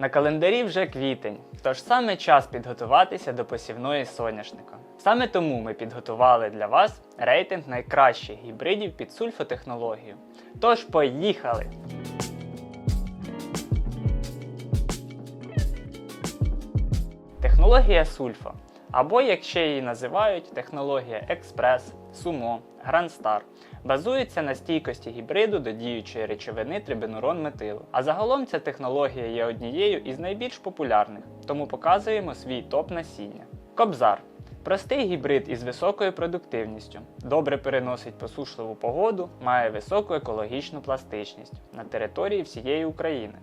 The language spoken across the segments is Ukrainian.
На календарі вже квітень, тож саме час підготуватися до посівної соняшника. Саме тому ми підготували для вас рейтинг найкращих гібридів під сульфотехнологію. Тож поїхали! Технологія сульфа, або як ще її називають, технологія експрес, сумо, грандстар, базується на стійкості гібриду до діючої речовини трибенурон метилу. А загалом ця технологія є однією із найбільш популярних, тому показуємо свій топ насіння. Кобзар. Простий гібрид із високою продуктивністю, добре переносить посушливу погоду, має високу екологічну пластичність на території всієї України.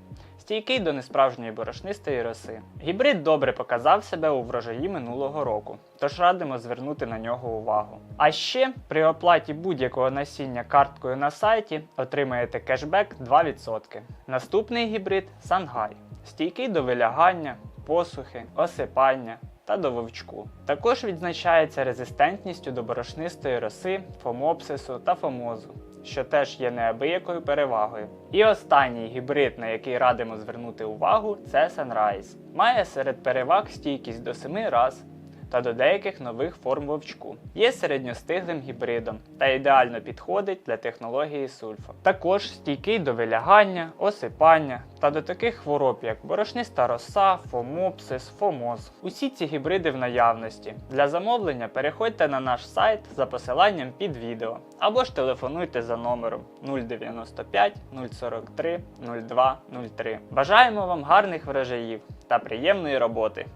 Стійкий до несправжньої борошнистої роси. Гібрид добре показав себе у врожаї минулого року, тож радимо звернути на нього увагу. А ще при оплаті будь-якого насіння карткою на сайті отримаєте кешбек 2%. Наступний гібрид Сангай. Стійкий до вилягання, посухи, осипання та до вовчку. Також відзначається резистентністю до борошнистої роси, фомопсису та фомозу, що теж є неабиякою перевагою. І останній гібрид, на який радимо звернути увагу, це Sunrise. Має серед переваг стійкість до 7 раз та до деяких нових форм вовчку. Є середньостиглим гібридом та ідеально підходить для технології сульфа. Також стійкий до вилягання, осипання та до таких хвороб, як борошниста роса, фомопсис, фомоз. Усі ці гібриди в наявності. Для замовлення переходьте на наш сайт за посиланням під відео або ж телефонуйте за номером 095 043 02 03. Бажаємо вам гарних врожаїв та приємної роботи!